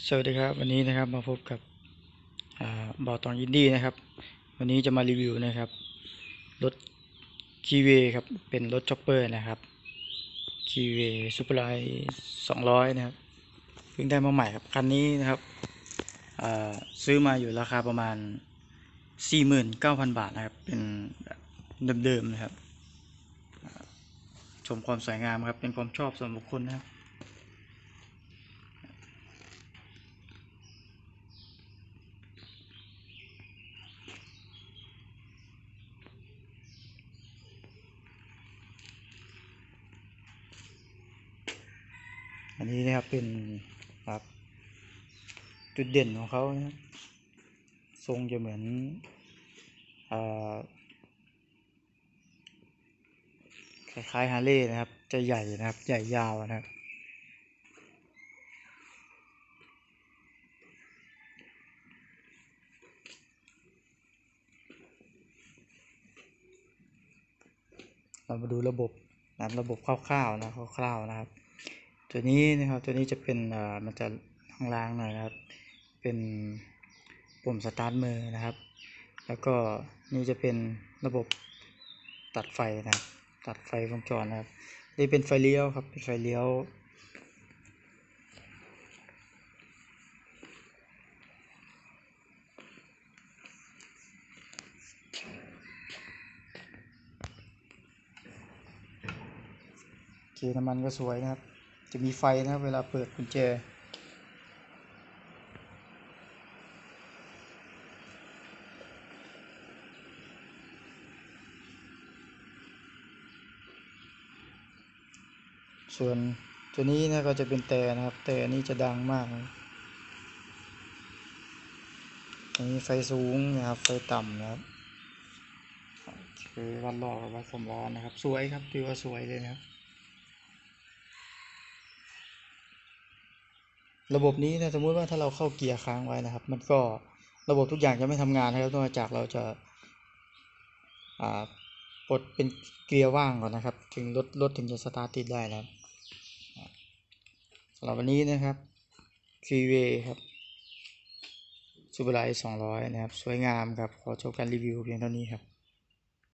สวัสดีครับวันนี้นะครับมาพบกับอ่าบอตองยินดี้นะครับ วันนี้จะมารีวิวนะครับรถคีเวครับเป็นรถช็อปเปอร์นะครับคีเวซูเปอร์ไลท์สองร้อยนะครับเพิ่งได้มาใหม่ครับคันนี้นะครับซื้อมาอยู่ราคาประมาณสี่หมื่นเก้าพันบาทนะครับ เป็นเดิมๆนะครับ ชมความสวยงามครับเป็นความชอบส่วนบุคคลนะครับ อันนี้นะครับเป็นครับจุดเด่นของเขานะครับทรงจะเหมือนอคล้ายๆฮาร์เลย์นะครับ จะใหญ่นะครับ ใหญ่ยาวนะครับ เรามาดูระบบนะครับระบบคร่าวๆนะคร่าวๆนะครับ ตัวนี้นะครับตัวนี้จะเป็นอ่ามันจะล้างๆหน่อยนะครับ เป็นปุ่มสตาร์ทมือนะครับ แล้วก็นี่จะเป็นระบบตัดไฟนะครับ ตัดไฟวงจรนะครับนี่เป็นไฟเลี้ยวครับเป็นไฟเลี้ยวเกียร์น้ำมันก็สวยนะครับ จะมีไฟนะครับเวลาเปิดกุญแจ ส่วนตัวนี้นะก็จะเป็นแต่นะครับ แต่นี้จะดังมากนะอันนี้ไฟสูงนะครับ ไฟต่ำนะครับคือวัดรอบกับวัดความร้อนนะครับ สวยครับถือว่าสวยเลยนะครับ ระบบนี้นะสมมุติว่าถ้าเราเข้าเกียร์ค้างไว้นะครับ มันก็ระบบทุกอย่างจะไม่ทำงานนะครับนอกจากเราจะอ่าปลดเป็นเกียร์ว่างก่อนนะครับ ถึงรถรถถึงจะสตาร์ทติดได้นะครับสำหรับวันนี้นะครับคีเวครับซูเปอร์ไลท์สองร้อยนะครับ สวยงามครับ ขอจบการรีวิวเพียงเท่านี้ครับ